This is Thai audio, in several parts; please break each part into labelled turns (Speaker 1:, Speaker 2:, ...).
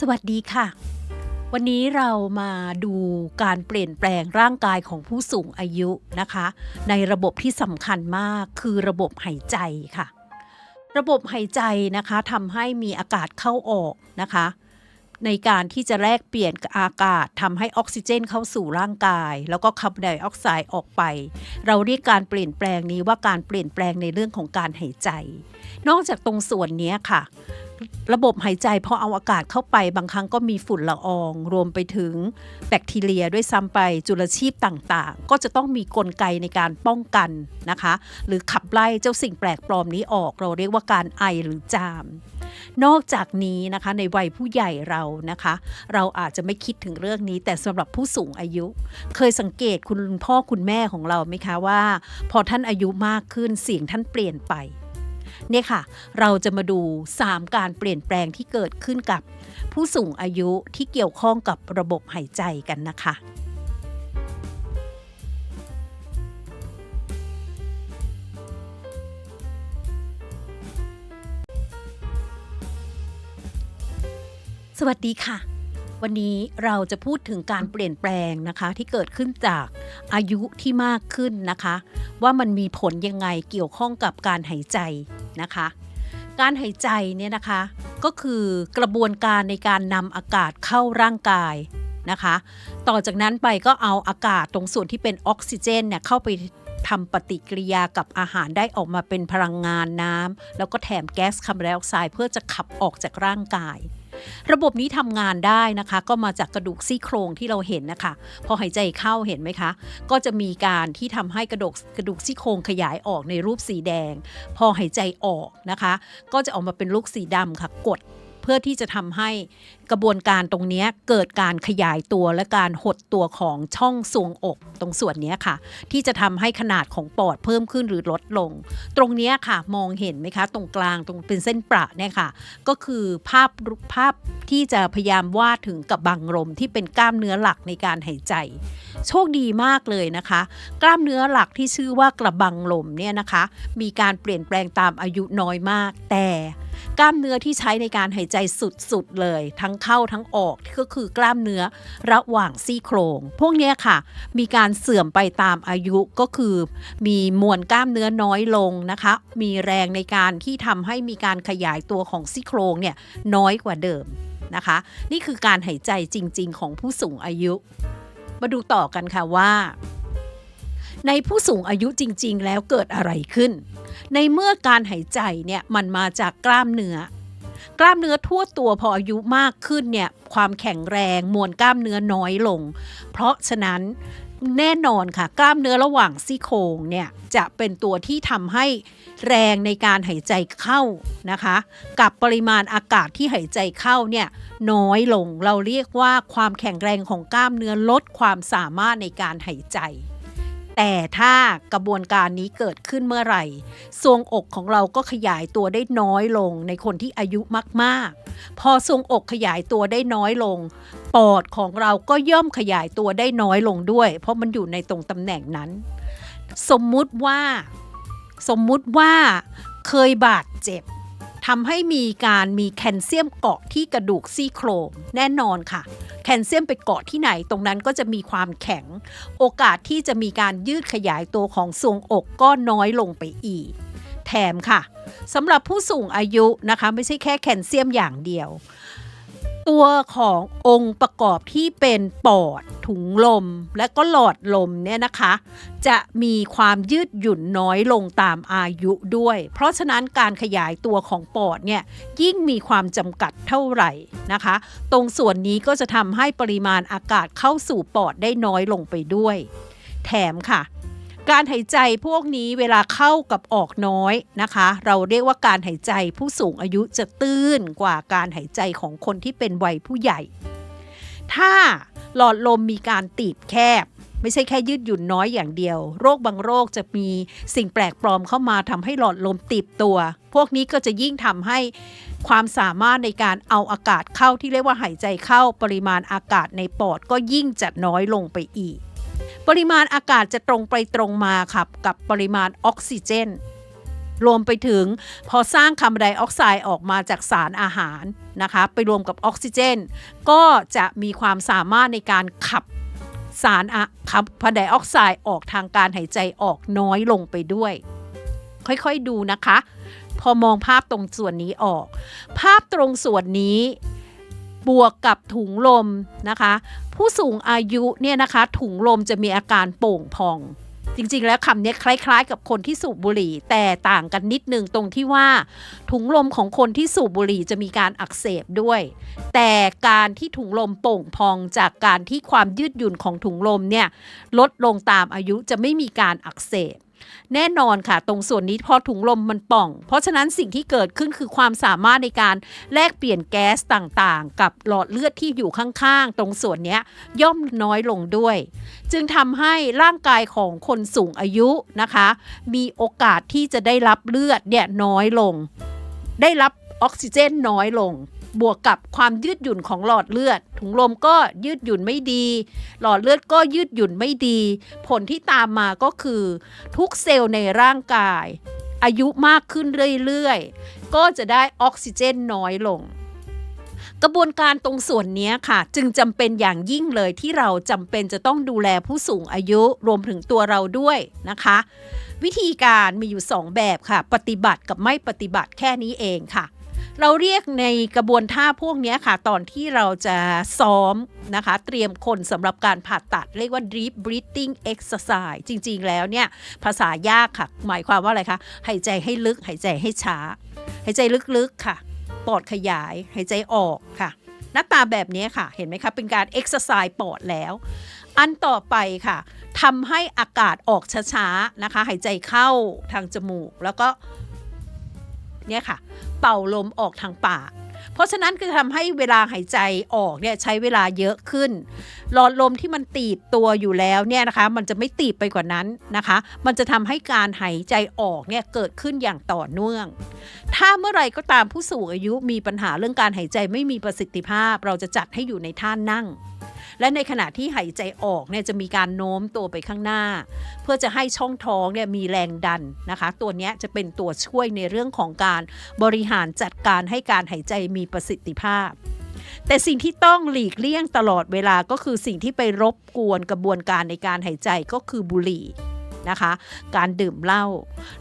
Speaker 1: สวัสดีค่ะ วันนี้เรามาดูการเปลี่ยนแปลงร่างกายของผู้สูงอายุนะคะ ในระบบที่สำคัญมากคือระบบหายใจค่ะ ระบบหายใจนะคะทำให้มีอากาศเข้าออกนะคะ ในการที่จะแลกเปลี่ยนอากาศทำให้ออกซิเจนเข้าสู่ร่างกาย แล้วก็คาร์บอนไดออกไซด์ออกไป เราเรียกการเปลี่ยนแปลงนี้ว่าการเปลี่ยนแปลงในเรื่องของการหายใจ นอกจากตรงส่วนนี้ค่ะ ระบบหายใจพอเอาอากาศเข้าไปบางครั้งก็มีฝุ่นละออง รวมไปถึงแบคทีเรียด้วยซ้ำไปจุลชีพต่างๆ ก็จะต้องมีกลไกในการป้องกันนะคะ หรือขับไล่เจ้าสิ่งแปลกปลอมนี้ออก เราเรียกว่าการไอหรือจาม นอกจากนี้นะคะในวัยผู้ใหญ่เรานะคะ เราอาจจะไม่คิดถึงเรื่องนี้ แต่สำหรับผู้สูงอายุ เคยสังเกตคุณพ่อคุณแม่ของเราไหมคะว่า พอท่านอายุมากขึ้นเสียงท่านเปลี่ยนไป เนี่ยค่ะ เราจะมาดู 3 การเปลี่ยนแปลงที่เกิดขึ้นกับ ผู้สูงอายุที่เกี่ยวข้องกับระบบหายใจกันนะคะสวัสดีค่ะ วันนี้เราจะพูดถึงการเปลี่ยนแปลงนะคะที่เกิดขึ้นจากอายุที่มากขึ้นนะคะ ว่ามันมีผลยังไงเกี่ยวข้องกับการหายใจนะคะ การหายใจเนี่ยนะคะก็คือกระบวนการในการนำอากาศเข้าร่างกายนะคะ ต่อจากนั้นไปก็เอาอากาศตรงส่วนที่เป็นออกซิเจนเนี่ยเข้าไปทำปฏิกิริยากับอาหารได้ออกมาเป็นพลังงานน้ำแล้วก็แถมแก๊สคาร์บอนไดออกไซด์เพื่อจะขับออกจากร่างกาย ระบบนี้ทำงานได้นะคะ ก็มาจากกระดูกซี่โครงที่เราเห็นนะคะ พอหายใจเข้าเห็นไหมคะ ก็จะมีการที่ทำให้กระดูกกระดูกซี่โครงขยายออกในรูปสีแดง พอหายใจออกนะคะ ก็จะออกมาเป็นลูกสีดำค่ะกด เพื่อที่จะทำให้กระบวนการตรงนี้เกิดการขยายตัวและการหดตัวของช่องทรวงอกตรงส่วนนี้ค่ะ ที่จะทำให้ขนาดของปอดเพิ่มขึ้นหรือลดลง ตรงนี้ค่ะมองเห็นไหมคะ ตรงกลางตรงเป็นเส้นประเนี่ยค่ะ ก็คือภาพภาพที่จะพยายามวาดถึงกับบังลมที่เป็นกล้ามเนื้อหลักในการหายใจ โชคดีมากเลยนะคะ กล้ามเนื้อหลักที่ชื่อว่ากระบังลมเนี่ยนะคะ มีการเปลี่ยนแปลงตามอายุน้อยมากแต่ กล้ามเนื้อที่ใช้ในการหายใจสุดๆเลย ทั้งเข้าทั้งออกก็คือกล้ามเนื้อระหว่างซี่โครง พวกนี้ค่ะ มีการเสื่อมไปตามอายุก็คือ มีมวลกล้ามเนื้อน้อยลงนะคะ มีแรงในการที่ทำให้มีการขยายตัวของซี่โครงเนี่ยน้อยกว่าเดิมนะคะ นี่คือการหายใจจริง ๆ ของผู้สูงอายุ มาดูต่อกันค่ะว่า ในผู้สูงอายุจริง ๆ แล้วเกิดอะไรขึ้น ในเมื่อการหายใจเนี่ยมันมาจากกล้ามเนื้อกล้ามเนื้อทั่วตัวพออายุมากขึ้นเนี่ยความแข็งแรงมวลกล้ามเนื้อน้อยลง เพราะฉะนั้นแน่นอนค่ะ กล้ามเนื้อระหว่างซี่โครงเนี่ยจะเป็นตัวที่ทำให้แรงในการหายใจเข้านะคะ กับปริมาณอากาศที่หายใจเข้าเนี่ยน้อยลงเราเรียกว่าความแข็งแรงของกล้ามเนื้อลดความสามารถในการหายใจ แต่ถ้ากระบวนการนี้เกิดขึ้นเมื่อไหร่ทรวงอกของเราก็ขยายตัวได้น้อยลงในคนที่อายุมากๆ พอทรวงอกขยายตัวได้น้อยลง ปอดของเราก็ย่อมขยายตัวได้น้อยลงด้วย เพราะมันอยู่ในตรงตำแหน่งนั้น สมมุติว่า สมมุติว่าเคยบาดเจ็บ ทำให้มีการมีแคลเซียมเกาะที่กระดูกซี่โครงแน่นอนค่ะ แคลเซียมไปเกาะที่ไหนตรงนั้นก็จะมีความแข็ง โอกาสที่จะมีการยืดขยายตัวของทรวงอกก็น้อยลงไปอีก แถมค่ะสำหรับผู้สูงอายุนะคะ ไม่ใช่แค่แคลเซียมอย่างเดียว ตัวขององค์ประกอบที่เป็นปอด ถุงลม และก็หลอดลมเนี่ยนะคะ จะมีความยืดหยุ่นน้อยลงตามอายุด้วย เพราะฉะนั้นการขยายตัวของปอดเนี่ยยิ่งมีความจำกัดเท่าไหร่นะคะ ตรงส่วนนี้ก็จะทำให้ปริมาณอากาศเข้าสู่ปอดได้น้อยลงไปด้วย แถมค่ะ การหายใจพวกนี้เวลาเข้ากับออกน้อยนะคะ เราเรียกว่าการหายใจผู้สูงอายุจะตื้นกว่าการหายใจของคนที่เป็นวัยผู้ใหญ่ ถ้าหลอดลมมีการตีบแคบ ไม่ใช่แค่ยืดหยุ่นน้อยอย่างเดียว โรคบางโรคจะมีสิ่งแปลกปลอมเข้ามาทำให้หลอดลมตีบตัว พวกนี้ก็จะยิ่งทำให้ความสามารถในการเอาอากาศเข้าที่เรียกว่าหายใจเข้าปริมาณอากาศในปอดก็ยิ่งจะน้อยลงไปอีก ปริมาณอากาศจะตรงไปตรงมาครับกับปริมาณออกซิเจน รวมไปถึงพอสร้างคาร์บอนไดออกไซด์ออกมาจากสารอาหารนะคะไปรวมกับออกซิเจน ก็จะมีความสามารถในการขับสารคาร์บอนไดออกไซด์ออกทางการหายใจออกน้อยลงไปด้วย ค่อยๆดูนะคะ พอมองภาพตรงส่วนนี้ออก ภาพตรงส่วนนี้ บวกกับถุงลมนะคะ ผู้สูงอายุเนี่ยนะคะ ถุงลมจะมีอาการโป่งพอง จริงๆ แล้วคำนี้คล้าย ๆ กับคนที่สูบบุหรี่ แต่ต่างกันนิดนึงตรงที่ว่า ถุงลมของคนที่สูบบุหรี่จะมีการอักเสบด้วย แต่การที่ถุงลมโป่งพองจากการที่ความยืดหยุ่นของถุงลมเนี่ยลดลงตามอายุจะไม่มีการอักเสบ แน่นอนค่ะ ตรงส่วนนี้พอถุงลมมันป่อง เพราะฉะนั้นสิ่งที่เกิดขึ้นคือความสามารถในการแลกเปลี่ยนแก๊สต่างๆ กับหลอดเลือดที่อยู่ข้างๆ ตรงส่วนนี้ย่อมน้อยลงด้วย จึงทำให้ร่างกายของคนสูงอายุนะคะ มีโอกาสที่จะได้รับเลือดเนี่ยน้อยลง ได้รับออกซิเจนน้อยลง บวกกับความยืดหยุ่นของหลอดเลือด ถุงลมก็ยืดหยุ่นไม่ดี หลอดเลือดก็ยืดหยุ่นไม่ดี ผลที่ตามมาก็คือ ทุกเซลล์ในร่างกาย อายุมากขึ้นเรื่อยๆ ก็จะได้ออกซิเจนน้อยลงกระบวนการตรงส่วนนี้ค่ะ จึงจำเป็นอย่างยิ่งเลยที่เราจำเป็นจะต้องดูแลผู้สูงอายุรวมถึงตัวเราด้วยนะคะ วิธีการมีอยู่ 2 แบบค่ะ ปฏิบัติกับไม่ปฏิบัติแค่นี้เองค่ะ เราเรียกในกระบวนท่าพวกนี้ค่ะ ตอนที่เราจะซ้อมนะคะ เตรียมคนสำหรับการผ่าตัด เรียกว่า deep breathing exercise จริง ๆ แล้วเนี่ย ภาษายากค่ะ หมายความว่าอะไรคะหายใจให้ลึกหายใจให้ช้า หายใจลึกๆค่ะปอดขยายหายใจออกค่ะ หน้าตาแบบนี้ค่ะ เห็นไหมคะ เป็นการ exercise ปอดแล้ว อันต่อไปค่ะทำให้อากาศออกช้าๆนะคะ หายใจเข้าทางจมูกแล้วก็ เนี่ยค่ะ เป่าลมออกทางปากเพราะฉะนั้นก็จะทำให้เวลาหายใจออกเนี่ยใช้เวลาเยอะขึ้น หลอดลมที่มันตีบตัวอยู่แล้วเนี่ยนะคะ มันจะไม่ตีบไปกว่านั้นนะคะ มันจะทำให้การหายใจออกเนี่ยเกิดขึ้นอย่างต่อเนื่อง ถ้าเมื่อไรก็ตามผู้สูงอายุมีปัญหาเรื่องการหายใจไม่มีประสิทธิภาพ เราจะจัดให้อยู่ในท่านั่ง และในขณะที่หายใจออกเนี่ยจะมีการโน้มตัวไปข้างหน้า เพื่อจะให้ช่องท้องเนี่ยมีแรงดันนะคะ ตัวนี้จะเป็นตัวช่วยในเรื่องของการบริหารจัดการให้การหายใจมีประสิทธิภาพแต่สิ่งที่ต้องหลีกเลี่ยงตลอดเวลาก็คือสิ่งที่ไปรบกวนกระบวนการในการหายใจก็คือบุหรี่นะคะ การดื่มเหล้า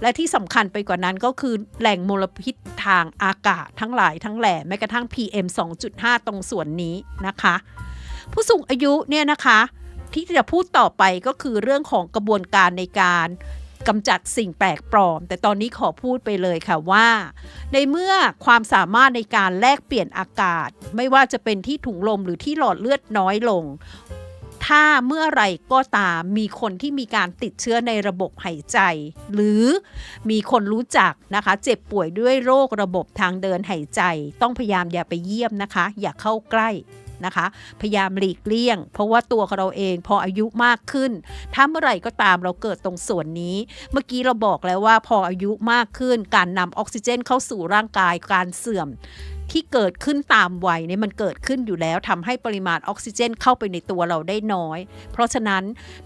Speaker 1: และที่สำคัญไปกว่านั้นก็คือแหล่งมลพิษทางอากาศทั้งหลายทั้งแหล่แม้กระทั่ง PM 2.5 ตรงส่วนนี้นะคะ ผู้สูงอายุเนี่ยนะคะที่จะพูดต่อไปก็คือเรื่องของกระบวนการในการกำจัดสิ่งแปลกปลอม แต่ตอนนี้ขอพูดไปเลยค่ะว่า ในเมื่อความสามารถในการแลกเปลี่ยนอากาศ ไม่ว่าจะเป็นที่ถุงลมหรือที่หลอดเลือดน้อยลง ถ้าเมื่อไรก็ตามมีคนที่มีการติดเชื้อในระบบหายใจ หรือมีคนรู้จักนะคะ เจ็บป่วยด้วยโรคระบบทางเดินหายใจ ต้องพยายามอย่าไปเยี่ยมนะคะ อย่าเข้าใกล้ นะคะ พยายามหลีกเลี่ยง เพราะว่าตัวของเราเองพออายุมากขึ้น ถ้าเมื่อไหร่ก็ตามเราเกิดตรงส่วนนี้ เมื่อกี้เราบอกแล้วว่าพออายุมากขึ้น การนำออกซิเจนเข้าสู่ร่างกายการเสื่อมที่เกิดขึ้นตามวัยเนี่ยมันเกิดขึ้นอยู่แล้วทำให้ปริมาณออกซิเจนเข้าไปในตัวเราได้น้อย เพราะฉะนั้น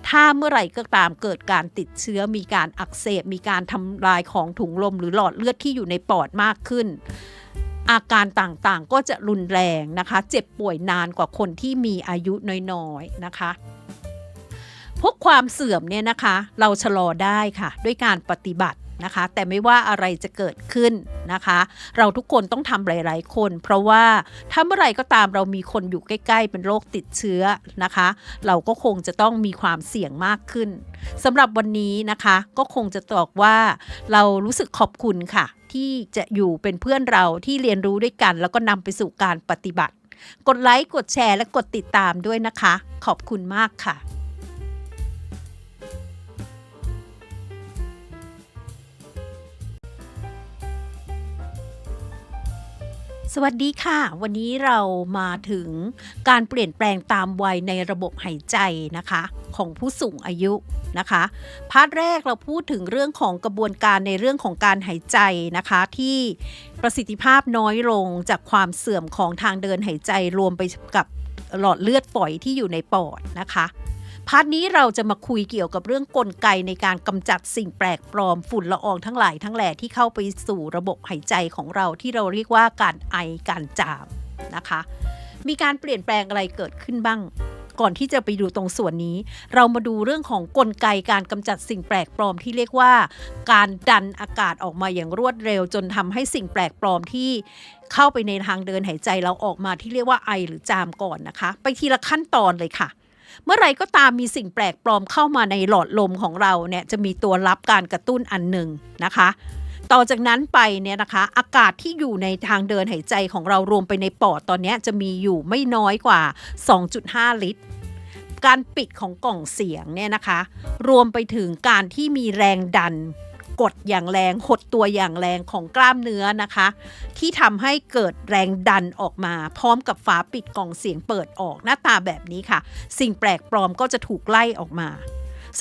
Speaker 1: ถ้าเมื่อไหร่ก็ตามเกิดการติดเชื้อมีการอักเสบมีการทำลายของถุงลมหรือหลอดเลือดที่อยู่ในปอดมากขึ้น อาการต่างๆ ก็จะรุนแรงนะคะ เจ็บป่วยนานกว่าคนที่มีอายุน้อยๆนะคะพวกความเสื่อมเนี่ยนะคะ เราชะลอได้ค่ะ ด้วยการปฏิบัตินะคะ แต่ไม่ว่าอะไรจะเกิดขึ้นนะคะ เราทุกคนต้องทำหลาย ๆ คน เพราะว่าถ้าเมื่อไหร่ก็ตามเรามีคนอยู่ใกล้ ๆ เป็นโรคติดเชื้อนะคะ เราก็คงจะต้องมีความเสี่ยงมากขึ้นสำหรับวันนี้นะคะ ก็คงจะบอกว่าเรารู้สึกขอบคุณค่ะ ที่จะอยู่เป็นเพื่อนเราที่เรียนรู้ด้วยกัน แล้วก็นำไปสู่การปฏิบัติ กดไลค์กดแชร์และกดติดตามด้วยนะคะ ขอบคุณมากค่ะ สวัสดีค่ะ วันนี้เรามาถึงการเปลี่ยนแปลงตามวัยในระบบหายใจนะคะ ของผู้สูงอายุนะคะ พาร์ทแรกเราพูดถึงเรื่องของกระบวนการในเรื่องของการหายใจนะคะ ที่ประสิทธิภาพน้อยลงจากความเสื่อมของทางเดินหายใจรวมไปกับหลอดเลือดฝอยที่อยู่ในปอดนะคะ พาร์ทนี้เราจะมาคุยเกี่ยวกับเรื่องกลไกในการกำจัดสิ่งแปลกปลอมฝุ่นละอองทั้งหลายทั้งแหล่ที่เข้าไปสู่ระบบหายใจของเราที่เราเรียกว่าการไอการจามนะคะ มีการเปลี่ยนแปลงอะไรเกิดขึ้นบ้าง ก่อนที่จะไปดูตรงส่วนนี้ เรามาดูเรื่องของกลไกการกำจัดสิ่งแปลกปลอมที่เรียกว่า การดันอากาศออกมาอย่างรวดเร็ว จนทำให้สิ่งแปลกปลอมที่เข้าไปในทางเดินหายใจเราออกมาที่เรียกว่าไอหรือจามก่อนนะคะ ไปทีละขั้นตอนเลยค่ะ เมื่อไรก็ตามมีสิ่งแปลกปลอมเข้ามาในหลอดลมของเราเนี่ยจะมีตัวรับการกระตุ้นอันหนึ่งนะคะ ต่อจากนั้นไปเนี่ยนะคะ อากาศที่อยู่ในทางเดินหายใจของเรารวมไปในปอดตอนนี้จะมีอยู่ไม่น้อยกว่า 2.5 ลิตรการปิดของกล่องเสียงเนี่ยนะคะ รวมไปถึงการที่มีแรงดัน กดอย่างแรง หดตัวอย่างแรงของกล้ามเนื้อนะคะ ที่ทำให้เกิดแรงดันออกมา พร้อมกับฝาปิดกล่องเสียงเปิดออกหน้าตาแบบนี้ค่ะ สิ่งแปลกปลอมก็จะถูกไล่ออกมา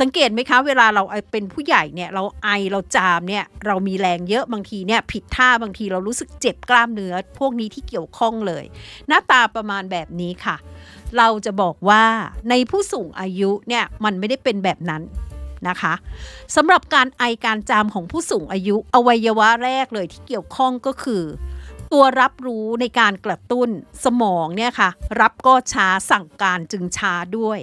Speaker 1: สังเกตไหมคะเวลาเราเป็นผู้ใหญ่เนี่ยเราไอเราจามเนี่ยเรามีแรงเยอะบางทีเนี่ยผิดท่าบางทีเรารู้สึกเจ็บกล้ามเนื้อ พวกนี้ที่เกี่ยวข้องเลย หน้าตาประมาณแบบนี้ค่ะ เราจะบอกว่าในผู้สูงอายุเนี่ยมันไม่ได้เป็นแบบนั้น นะคะสำหรับการไอการจามของผู้สูงอายุอวัยวะแรกเลยที่เกี่ยวข้องก็คือ ตัวรับรู้ในการกระตุ้นสมองเนี่ยค่ะรับก็ช้าสั่งการจึงช้าด้วย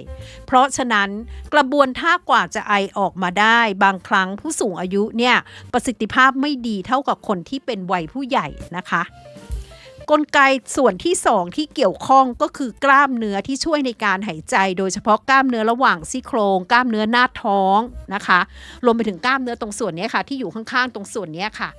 Speaker 1: เพราะฉะนั้นกระบวนท่ากว่าจะไอออกมาได้ บางครั้งผู้สูงอายุเนี่ยประสิทธิภาพไม่ดีเท่ากับคนที่เป็นวัยผู้ใหญ่นะคะ กลไกส่วนที่ 2 ที่เกี่ยวข้องก็คือกล้ามเนื้อที่ช่วยในการหายใจ โดยเฉพาะกล้ามเนื้อระหว่างซี่โครงกล้ามเนื้อหน้าท้องนะคะรวมไปถึงกล้ามเนื้อตรงส่วนนี้ค่ะ ที่อยู่ข้างๆตรงส่วนนี้ค่ะ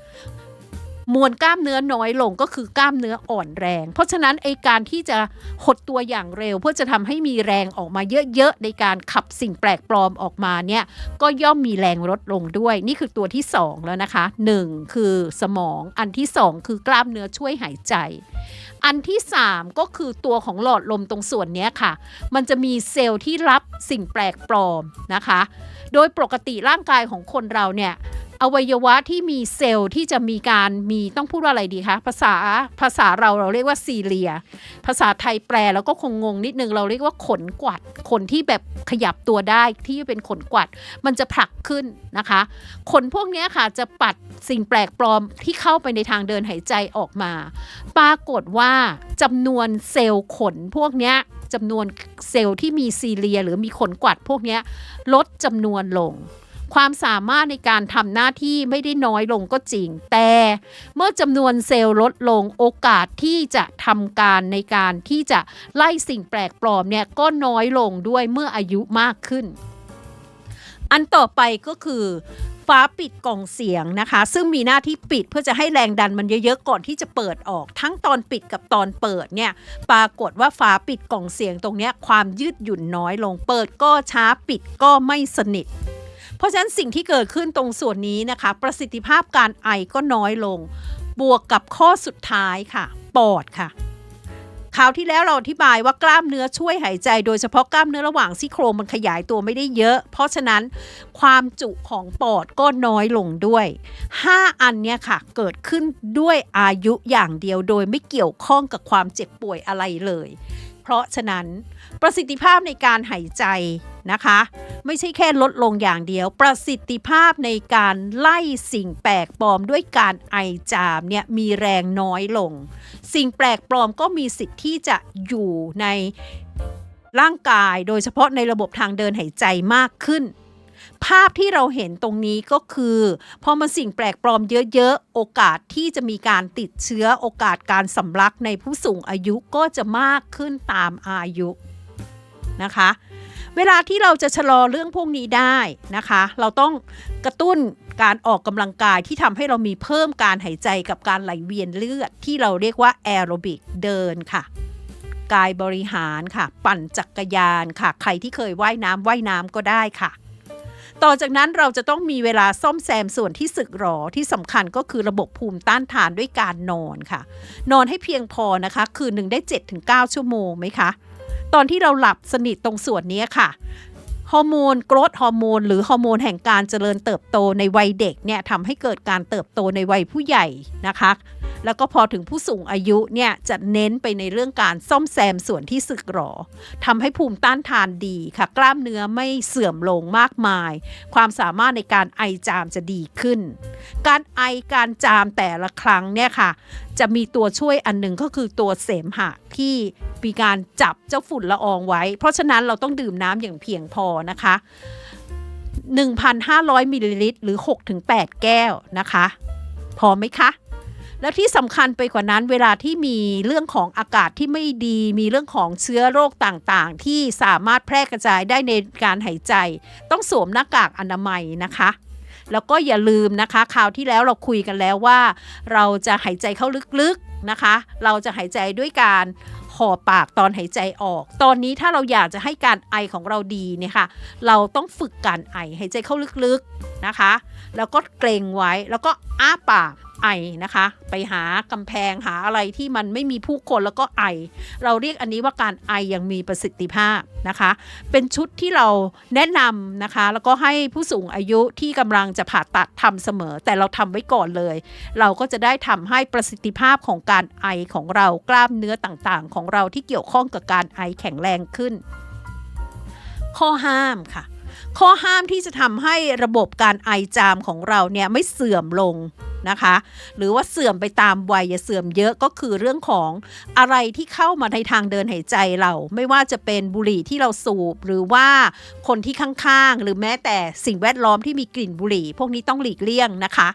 Speaker 1: มวลกล้ามเนื้อน้อยลงก็คือกล้ามเนื้ออ่อนแรง เพราะฉะนั้นไอการที่จะหดตัวอย่างเร็ว เพื่อจะทำให้มีแรงออกมาเยอะๆในการขับสิ่งแปลกปลอมออกมาเนี่ยก็ย่อมมีแรงลดลงด้วย นี่คือตัวที่ 2 แล้วนะคะ 1 คือสมองอันที่ 2 คือกล้ามเนื้อช่วยหายใจ อันที่ 3 ก็คือตัวของหลอดลมตรงส่วนนี้ค่ะ มันจะมีเซลล์ที่รับสิ่งแปลกปลอมนะคะ โดยปกติร่างกายของคนเราเนี่ย อวัยวะที่มีเซลล์ที่จะมีการมีต้องพูดว่าอะไรดีคะภาษาภาษาเราเราเรียกว่าซีเรีย ภาษาไทยแปลแล้วก็คงงงนิดนึงเราเรียกว่าขนกวัด ขนที่แบบขยับตัวได้ที่เป็นขนกวัด มันจะผลักขึ้นนะคะ ขนพวกนี้ค่ะจะปัดสิ่งแปลกปลอมที่เข้าไปในทางเดินหายใจออกมา ปรากฏว่าจำนวนเซลล์ขนพวกนี้จำนวนเซลล์ที่มีซีเรีย หรือมีขนกวัดพวกนี้ลดจำนวนลง ความสามารถในการทำหน้าที่ไม่ได้น้อยลงก็จริง แต่เมื่อจำนวนเซลล์ลดลงโอกาสที่จะทำการในการที่จะไล่สิ่งแปลกปลอมเนี่ยก็น้อยลงด้วยเมื่ออายุมากขึ้น อันต่อไปก็คือฟ้าปิดกล่องเสียงนะคะ ซึ่งมีหน้าที่ปิดเพื่อจะให้แรงดันมันเยอะๆก่อนที่จะเปิดออก ทั้งตอนปิดกับตอนเปิดเนี่ยปรากฏว่าฟ้าปิดกล่องเสียงตรงนี้ความยืดหยุ่นน้อยลงเปิดก็ช้าปิดก็ไม่สนิท เพราะฉะนั้นสิ่งที่เกิดขึ้นตรงส่วนนี้นะคะ ประสิทธิภาพการไอก็น้อยลง บวกกับข้อสุดท้ายค่ะ ปอดค่ะคราวที่แล้วเราอธิบายว่ากล้ามเนื้อช่วยหายใจ โดยเฉพาะกล้ามเนื้อระหว่างซี่โครงมันขยายตัวไม่ได้เยอะ เพราะฉะนั้นความจุของปอดก็น้อยลงด้วย 5 อันเนี้ยค่ะ เกิดขึ้นด้วยอายุอย่างเดียวโดยไม่เกี่ยวข้องกับความเจ็บป่วยอะไรเลย เพราะฉะนั้นประสิทธิภาพในการหายใจ นะคะ ไม่ใช่แค่ลดลงอย่างเดียว ประสิทธิภาพในการไล่สิ่งแปลกปลอมด้วยการไอจามเนี่ยมีแรงน้อยลง สิ่งแปลกปลอมก็มีสิทธิ์ที่จะอยู่ในร่างกายโดยเฉพาะในระบบทางเดินหายใจมากขึ้น ภาพที่เราเห็นตรงนี้ก็คือพอมันสิ่งแปลกปลอมเยอะๆ โอกาสที่จะมีการติดเชื้อโอกาสการสำลักในผู้สูงอายุก็จะมากขึ้นตามอายุนะคะ เวลาที่เราจะชะลอเรื่องพวกนี้ได้นะคะ เราต้องกระตุ้นการออกกำลังกายที่ทำให้เรามีเพิ่มการหายใจกับการไหลเวียนเลือด ที่เราเรียกว่าแอโรบิกเดินค่ะ กายบริหารค่ะ ปั่นจักรยานค่ะ ใครที่เคยว่ายน้ำว่ายน้ำก็ได้ค่ะ ต่อจากนั้นเราจะต้องมีเวลาซ่อมแซมส่วนที่สึกหรอที่สำคัญก็คือระบบภูมิต้านทานด้วยการนอนค่ะ นอนให้เพียงพอนะคะ คืนหนึ่งได้ 7-9 ชั่วโมงไหมคะ ตอนที่เราหลับสนิทตรงส่วนนี้ค่ะฮอร์โมนโกรทฮอร์โมนหรือฮอร์โมนแห่งการเจริญเติบโตในวัยเด็กเนี่ยทำให้เกิดการเติบโตในวัยผู้ใหญ่นะคะ แล้วก็พอถึงผู้สูงอายุเนี่ยจะเน้นไปในเรื่องการซ่อมแซมส่วนที่สึกหรอทำให้ภูมิต้านทานดีค่ะ กล้ามเนื้อไม่เสื่อมลงมากมาย ความสามารถในการไอจามจะดีขึ้น การไอการจามแต่ละครั้งเนี่ยค่ะ จะมีตัวช่วยอันหนึ่งก็คือตัวเสมหะที่มีการจับเจ้าฝุ่นละอองไว้ เพราะฉะนั้นเราต้องดื่มน้ำอย่างเพียงพอนะคะ 1,500มิลลิลิตรหรือ 6-8 แก้วนะคะ พอไหมคะแล้วที่สำคัญไปกว่านั้นเวลาที่มีเรื่องของอากาศที่ไม่ดี มีเรื่องของเชื้อโรคต่างๆ ที่สามารถแพร่กระจายได้ในการหายใจ ต้องสวมหน้ากากอนามัยนะคะ แล้วก็อย่าลืมนะคะคราวที่แล้วเราคุยกันแล้วว่า เราจะหายใจเข้าลึกๆนะคะ เราจะหายใจด้วยการห่อปากตอนหายใจออก ตอนนี้ถ้าเราอยากจะให้การไอของเราดีเนี่ยค่ะ เราต้องฝึกการไอหายใจเข้าลึกๆ นะคะ แล้วก็เกรงไว้แล้วก็อ้าปากไอนะคะ ไปหากำแพงหาอะไรที่มันไม่มีผู้คนแล้วก็ไอ เราเรียกอันนี้ว่าการไอยังมีประสิทธิภาพนะคะ เป็นชุดที่เราแนะนำนะคะ แล้วก็ให้ผู้สูงอายุที่กำลังจะผ่าตัดทำเสมอ แต่เราทำไว้ก่อนเลย เราก็จะได้ทำให้ประสิทธิภาพของการไอของเรากล้ามเนื้อต่างๆ ของเราที่เกี่ยวข้องกับการไอแข็งแรงขึ้น ข้อห้ามค่ะ ข้อห้ามที่จะทำให้ระบบการไอจามของเราเนี่ยไม่เสื่อมลงนะคะ หรือว่าเสื่อมไปตามวัยอย่าเสื่อมเยอะก็คือเรื่องของอะไรที่เข้ามาในทางเดินหายใจเรา ไม่ว่าจะเป็นบุหรี่ที่เราสูบ หรือว่าคนที่ข้างๆ หรือแม้แต่สิ่งแวดล้อมที่มีกลิ่นบุหรี่ พวกนี้ต้องหลีกเลี่ยงนะคะ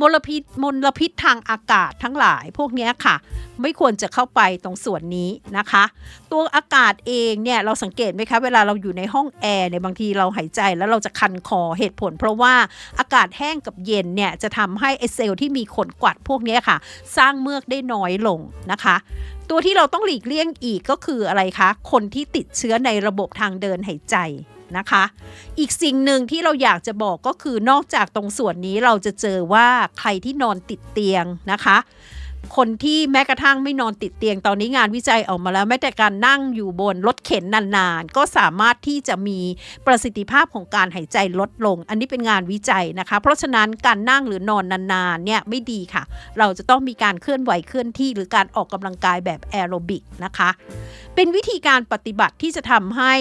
Speaker 1: มลพิษมลพิษทางอากาศทั้งหลายพวกนี้ค่ะ ไม่ควรจะเข้าไปตรงส่วนนี้นะคะ ตัวอากาศเองเนี่ยเราสังเกตไหมคะเวลาเราอยู่ในห้องแอร์เนี่ยบางทีเราหายใจแล้วเราจะคันคอเหตุผล เพราะว่าอากาศแห้งกับเย็นเนี่ยจะทำให้ไอเซลล์ที่มีขนกวัดพวกนี้ค่ะ สร้างเมือกได้น้อยลงนะคะ ตัวที่เราต้องหลีกเลี่ยงอีกก็คืออะไรคะ คนที่ติดเชื้อในระบบทางเดินหายใจ นะคะ อีกสิ่งหนึ่งที่เราอยากจะบอกก็คือนอกจากตรงส่วนนี้เราจะเจอว่าใครที่นอนติดเตียงนะคะ คนที่แม้กระทั่งไม่นอนติดเตียงตอนนี้งานวิจัยออกมาแล้วแม้แต่การนั่งอยู่บนรถเข็นนานๆ ก็สามารถที่จะมีประสิทธิภาพของการหายใจลดลง อันนี้เป็นงานวิจัยนะคะ เพราะฉะนั้นการนั่งหรือนอนนานๆเนี่ยไม่ดีค่ะ เราจะต้องมีการเคลื่อนไหวเคลื่อนที่ หรือการออกกำลังกายแบบแอโรบิกนะคะ เป็นวิธีการปฏิบัติที่จะทำให้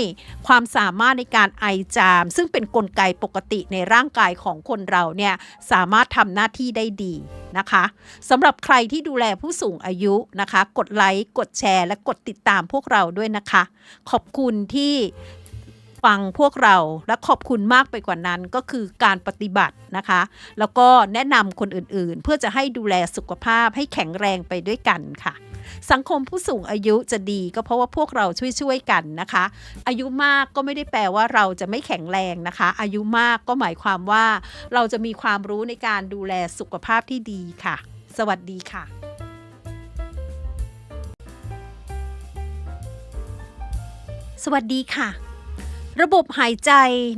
Speaker 1: ความสามารถในการไอจาม ซึ่งเป็นนกลไกปกติในร่างกายของคนเราเนี่ยสามารถทำหน้าที่ได้ดี นะคะสำหรับใครที่ดูแลผู้สูงอายุนะคะ กดไลค์ กดแชร์ และกดติดตามพวกเราด้วยนะคะ ขอบคุณที่ฟังพวกเราและขอบคุณมากไปกว่านั้นก็คือการปฏิบัตินะคะ แล้วก็แนะนำคนอื่นๆ เพื่อจะให้ดูแลสุขภาพให้แข็งแรงไปด้วยกันค่ะ สังคมผู้สูงอายุจะดีก็เพราะว่าพวกเราช่วยๆกันนะคะ อายุมากก็ไม่ได้แปลว่าเราจะไม่แข็งแรงนะคะ อายุมากก็หมายความว่า เราจะมีความรู้ในการดูแลสุขภาพที่ดีค่ะ สวัสดีค่ะสวัสดีค่ะ ระบบหายใจ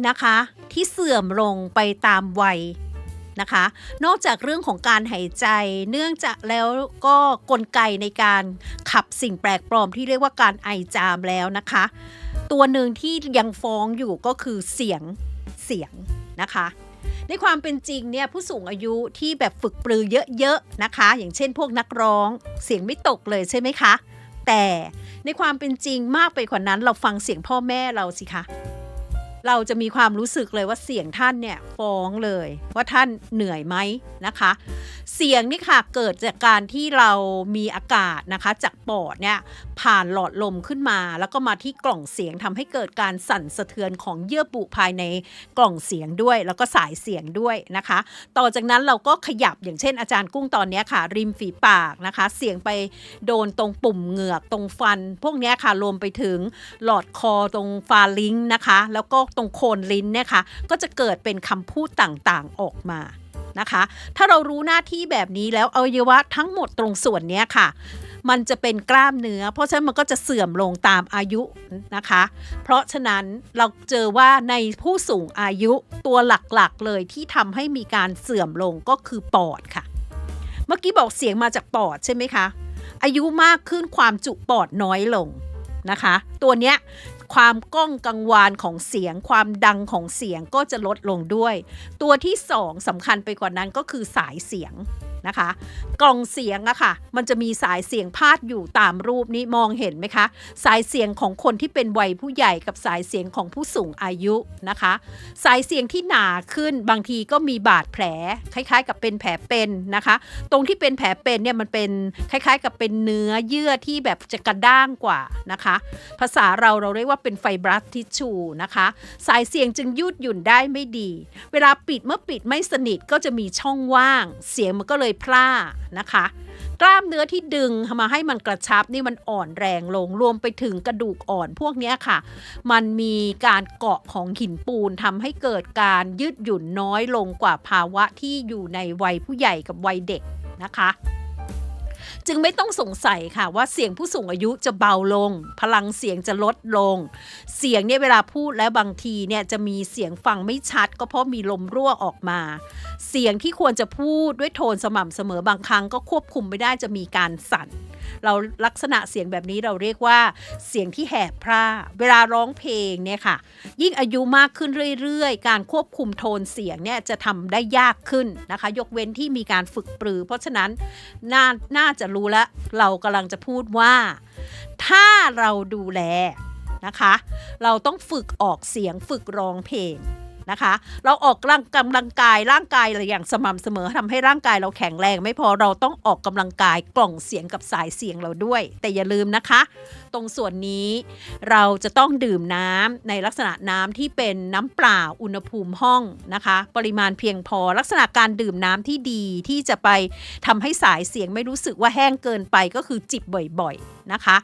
Speaker 1: นะคะ ที่เสื่อมลงไปตามวัย นะคะ นอกจากเรื่องของการหายใจ เนื่องจากแล้วก็กลไกในการขับสิ่งแปลกปลอมที่เรียกว่าการไอจามแล้วนะคะ ตัวหนึ่งที่ยังฟ้องอยู่ก็คือเสียงเสียงนะคะในความเป็นจริงเนี่ยผู้สูงอายุที่แบบฝึกปรือเยอะๆนะคะ อย่างเช่นพวกนักร้องเสียงไม่ตกเลยใช่ไหมคะ แต่ในความเป็นจริงมากไปกว่านั้นเราฟังเสียงพ่อแม่เราสิคะ เราจะมีความรู้สึกเลยว่าเสียงท่านเนี่ยฟ้องเลย ว่าท่านเหนื่อยไหมนะคะ เสียงนี่ค่ะเกิดจากการที่เรามีอากาศนะคะจากปอดเนี่ยผ่านหลอดลมขึ้นมา แล้วก็มาที่กล่องเสียงทำให้เกิดการสั่นสะเทือนของเยื่อบุภายในกล่องเสียงด้วย แล้วก็สายเสียงด้วยนะคะ ต่อจากนั้นเราก็ขยับอย่างเช่นอาจารย์กุ้งตอนนี้ค่ะ ริมฝีปากนะคะ เสียงไปโดนตรงปุ่มเหงือกตรงฟัน พวกนี้ค่ะรวมไปถึงหลอดคอตรงฟาลิงนะคะ แล้วก็ตรงโคนลิ้นเนี่ยค่ะก็จะเกิดเป็นคำพูดต่างๆออกมานะคะ ถ้าเรารู้หน้าที่แบบนี้แล้วอวัยวะทั้งหมดตรงส่วนนี้ค่ะ มันจะเป็นกล้ามเนื้อ เพราะฉะนั้นมันก็จะเสื่อมลงตามอายุนะคะ เพราะฉะนั้นเราเจอว่าในผู้สูงอายุตัวหลักๆเลยที่ทำให้มีการเสื่อมลงก็คือปอดค่ะ เมื่อกี้บอกเสียงมาจากปอดใช่ไหมคะอายุมากขึ้นความจุปอดน้อยลงนะคะ ตัวเนี้ย ความก้องกังวานของเสียง ความดังของเสียงก็จะลดลงด้วย ตัวที่สองสำคัญไปกว่านั้นก็คือสายเสียง นะคะ กล่องเสียงอะค่ะ มันจะมีสายเสียงพาดอยู่ตามรูปนี้มองเห็นไหมคะ สายเสียงของคนที่เป็นวัยผู้ใหญ่กับสายเสียงของผู้สูงอายุนะคะ สายเสียงที่หนาขึ้นบางทีก็มีบาดแผล คล้าย ๆ กับเป็นแผลเป็นนะคะ ตรงที่เป็นแผลเป็นเนี่ยมันเป็นคล้ายๆ กับเป็นเนื้อเยื่อที่แบบจะกระด้างกว่านะคะ ภาษาเราเราเรียกว่าเป็นไฟบรัสทิชชูนะคะ สายเสียงจึงยืดหยุ่นได้ไม่ดี เวลาปิดเมื่อปิดไม่สนิทก็จะมีช่องว่าง เสียงมันก็เลยพร่านะคะ กล้ามเนื้อที่ดึงมาให้มันกระชับนี่มันอ่อนแรงลงรวมไปถึงกระดูกอ่อนพวกนี้ค่ะ มันมีการเกาะของหินปูนทำให้เกิดการยืดหยุ่นน้อยลงกว่าภาวะที่อยู่ในวัยผู้ใหญ่กับวัยเด็กนะคะ จึงไม่ต้องสงสัยค่ะว่าเสียงผู้สูงอายุจะเบาลง พลังเสียงจะลดลง เสียงเนี่ยเวลาพูดแล้วบางทีเนี่ยจะมีเสียงฟังไม่ชัด ก็เพราะมีลมรั่วออกมา เสียงที่ควรจะพูดด้วยโทนสม่ำเสมอบางครั้งก็ควบคุมไม่ได้จะมีการสั่น เราลักษณะเสียงแบบนี้เราเรียกว่าเสียงที่แหบพร่าเวลาร้องเพลงเนี่ยค่ะ ยิ่งอายุมากขึ้นเรื่อยๆ การควบคุมโทนเสียงเนี่ยจะทำได้ยากขึ้นนะคะ ยกเว้นที่มีการฝึกปรือ เพราะฉะนั้นน่าน่าจะรู้แล้วเรากำลังจะพูดว่า ถ้าเราดูแลนะคะ เราต้องฝึกออกเสียงฝึกร้องเพลง นะคะ เราออกร่างกำลังกายร่างกายอะไรอย่างสม่ำเสมอทำให้ร่างกายเราแข็งแรง ไม่พอเราต้องออกกำลังกายกล่องเสียงกับสายเสียงเราด้วย แต่อย่าลืมนะคะ ตรงส่วนนี้เราจะต้องดื่มน้ำในลักษณะน้ำที่เป็นน้ำเปล่าอุณหภูมิห้องนะคะ ปริมาณเพียงพอลักษณะการดื่มน้ำที่ดีที่จะไปทำให้สายเสียงไม่รู้สึกว่าแห้งเกินไปก็คือจิบบ่อยๆนะคะ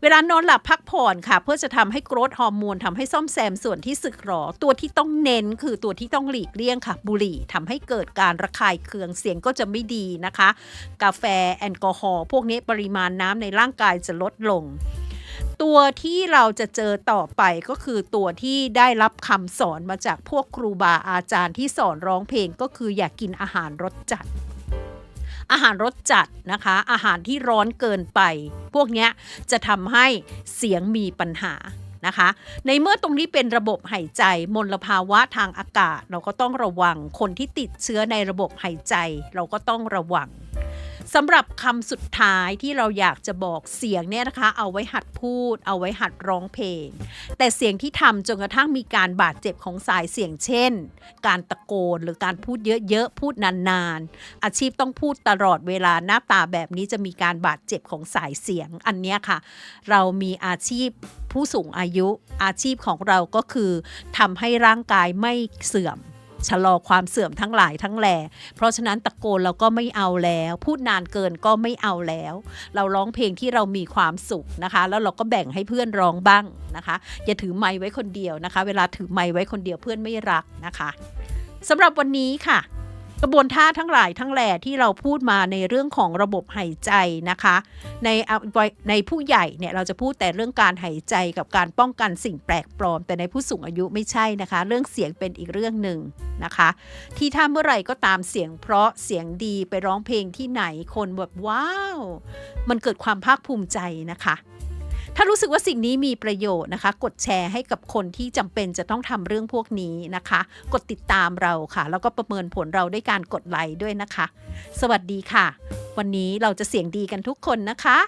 Speaker 1: เวลานอนหลับพักผ่อนค่ะ เพื่อจะทำให้โกรทฮอร์โมนทำให้ซ่อมแซมส่วนที่สึกหรอ ตัวที่ต้องเน้นคือตัวที่ต้องหลีกเลี่ยงค่ะ บุหรี่ทำให้เกิดการระคายเคืองเสียงก็จะไม่ดีนะคะ กาแฟแอลกอฮอล์พวกนี้ปริมาณน้ำในร่างกายจะลดลง ตัวที่เราจะเจอต่อไปก็คือตัวที่ได้รับคำสอนมาจากพวกครูบาอาจารย์ที่สอนร้องเพลงก็คืออย่ากกินอาหารรสจัด อาหารรสจัดนะคะ อาหารที่ร้อนเกินไป พวกนี้จะทำให้เสียงมีปัญหานะคะ ในเมื่อตรงนี้เป็นระบบหายใจมลภาวะทางอากาศ เราก็ต้องระวังคนที่ติดเชื้อในระบบหายใจ เราก็ต้องระวัง สำหรับคำสุดท้ายที่เราอยากจะบอกเสียงเนี่ยนะคะ เอาไว้หัดพูด เอาไว้หัดร้องเพลง แต่เสียงที่ทำจนกระทั่งมีการบาดเจ็บของสายเสียงเช่น การตะโกนหรือการพูดเยอะๆพูดนานๆ อาชีพต้องพูดตลอดเวลาหน้าตาแบบนี้จะมีการบาดเจ็บของสายเสียงอันเนี้ยค่ะ เรามีอาชีพผู้สูงอายุอาชีพของเราก็คือทำให้ร่างกายไม่เสื่อม ชะลอความเสื่อมทั้งหลายทั้งแหล่เพราะฉะนั้นตะโกนเราก็ไม่เอาแล้ว พูดนานเกินก็ไม่เอาแล้ว เราร้องเพลงที่เรามีความสุขนะคะ แล้วเราก็แบ่งให้เพื่อนร้องบ้างนะคะอย่าถือไม้ไว้คนเดียวนะคะ เวลาถือไม้ไว้คนเดียวเพื่อนไม่รักนะคะสำหรับวันนี้ค่ะ กระบวนท่าทั้งหลายทั้งแหล่ที่เราพูดมาในเรื่องของระบบหายใจนะคะ ในในผู้ใหญ่เนี่ยเราจะพูดแต่เรื่องการหายใจกับการป้องกันสิ่งแปลกปลอม แต่ในผู้สูงอายุไม่ใช่นะคะ เรื่องเสียงเป็นอีกเรื่องหนึ่งนะคะ ที่ถ้าเมื่อไหร่ก็ตามเสียงเพราะเสียงดีไปร้องเพลงที่ไหนคนแบบว้าว มันเกิดความภาคภูมิใจนะคะ ถ้ารู้สึกว่าสิ่งนี้มีประโยชน์นะคะ กดแชร์ให้กับคนที่จำเป็นจะต้องทำเรื่องพวกนี้นะคะ กดติดตามเราค่ะ แล้วก็ประเมินผลเราด้วยการกดไลค์ด้วยนะคะ สวัสดีค่ะ วันนี้เราจะเสียงดีกันทุกคนนะคะ